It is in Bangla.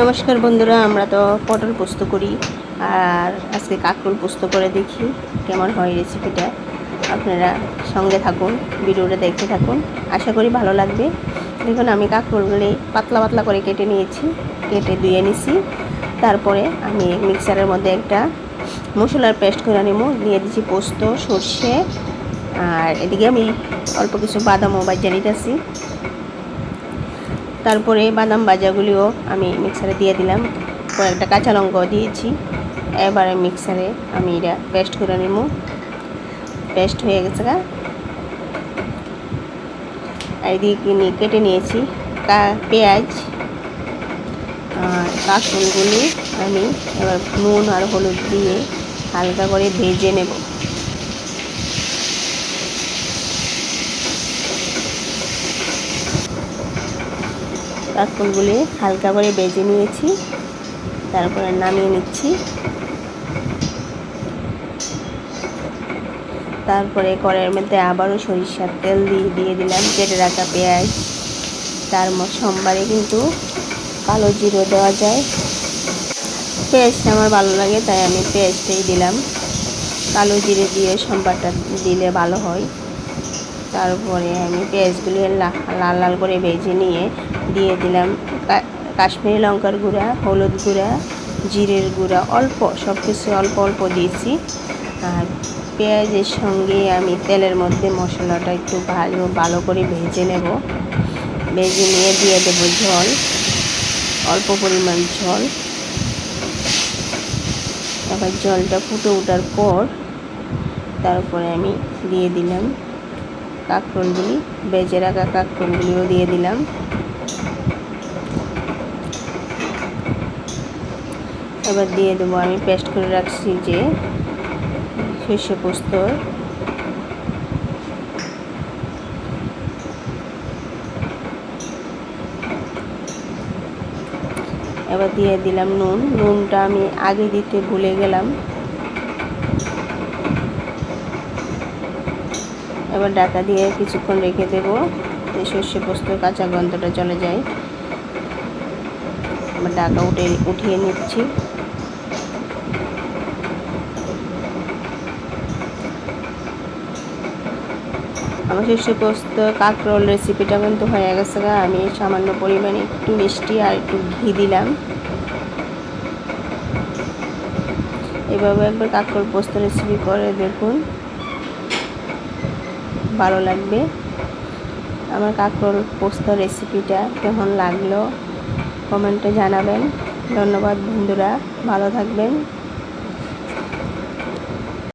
নমস্কার বন্ধুরা, আমরা তো পটল পোস্ত করি আর আজকে কাকরোল পোস্ত করে দেখি কেমন হয় রেসিপিটা আপনারা সঙ্গে থাকুন, ভিডিওটা দেখতে থাকুন। আশা করি ভালো লাগবে। দেখুন, আমি কাকরোলগুলি পাতলা পাতলা করে কেটে নিয়েছি, কেটে ধুয়ে নিছি। তারপরে আমি মিক্সারের মধ্যে একটা মশলার পেস্ট করে নেব, দিয়ে দিচ্ছি পোস্ত, সর্ষে, আর এদিকে আমি অল্প কিছু বাদামও বাজিয়ে নিতেছি। তারপরে বাদাম ভাজাগুলিও আমি মিক্সারে দিয়ে দিলাম। কয়েকটা কাঁচা লঙ্কাও দিয়েছি। এবারে মিক্সারে আমি এটা পেস্ট করে নেব। পেস্ট হয়ে গেছে গা। আর এদিকে কেটে নিয়েছি কা, পেঁয়াজ আর আমি এবার নুন আর হলুদ দিয়ে হালকা করে ভেজে নেব। কাঁকরোলগুলি হালকা করে বেজে নিয়েছি। তারপরে নামিয়ে নিচ্ছি। তারপরে কড়াইয়ের মধ্যে আবারও সরিষার তেল দিয়ে দিয়ে দিলাম, কেটে রাখা পেঁয়াজ। তার সোমবারে কিন্তু কালো জিরো দেওয়া যায়। পেঁয়াজটা আমার ভালো লাগে, তাই আমি পেঁয়াজটাই দিলাম। কালো জিরে দিয়ে সোমবারটা দিলে ভালো হয়। তারপরে আমি পেঁয়াজগুলি লাল লাল করে ভেজে নিয়ে দিয়ে দিলাম। কাশ্মীরি লঙ্কার গুঁড়া, হলুদ গুঁড়া, জিরের গুঁড়া, অল্প সব কিছু অল্প অল্প দিয়েছি। আর পেঁয়াজের সঙ্গে আমি তেলের মধ্যে মশলাটা একটু ভালো ভালো করে ভেজে নেব। ভেজে নিয়ে দিয়ে দেব জল, অল্প পরিমাণ জল। তারপর জলটা ফুটে ওঠার পর তারপরে আমি দিয়ে দিলাম কাঁকরোলগুলি, বেজে রাখা কাঁকরোলগুলিও দিয়ে দিলাম। এবার দিয়ে দেবো, আমি পেস্ট করে রাখছি যে সর্ষে পোস্ত। এবার দিয়ে দিলাম নুন। নুনটা আমি আগে দিতে ভুলে গেলাম। এবার ডাটা দিয়ে কিছুক্ষণ রেখে দেবো। সর্ষে পোস্ত, কাঁচা গন্ধটা চলে যায়। এবার ডাকা উঠে, উঠিয়ে নিচ্ছি। আমার সর্ষে পোস্ত, কাঁকরোল রেসিপিটা কিন্তু হয়ে গেছে আমি সামান্য পরিমাণে একটু মিষ্টি আর একটু ঘি দিলাম। এভাবে একবার কাঁকরোল পোস্ত রেসিপি করে দেখুন। ভালো লাগবে। আমার কাঁকরোল পোস্ত রেসিপিটা কেমন লাগল? কমেন্টে জানাবেন। ধন্যবাদ বন্ধুরা ভালো থাকবেন।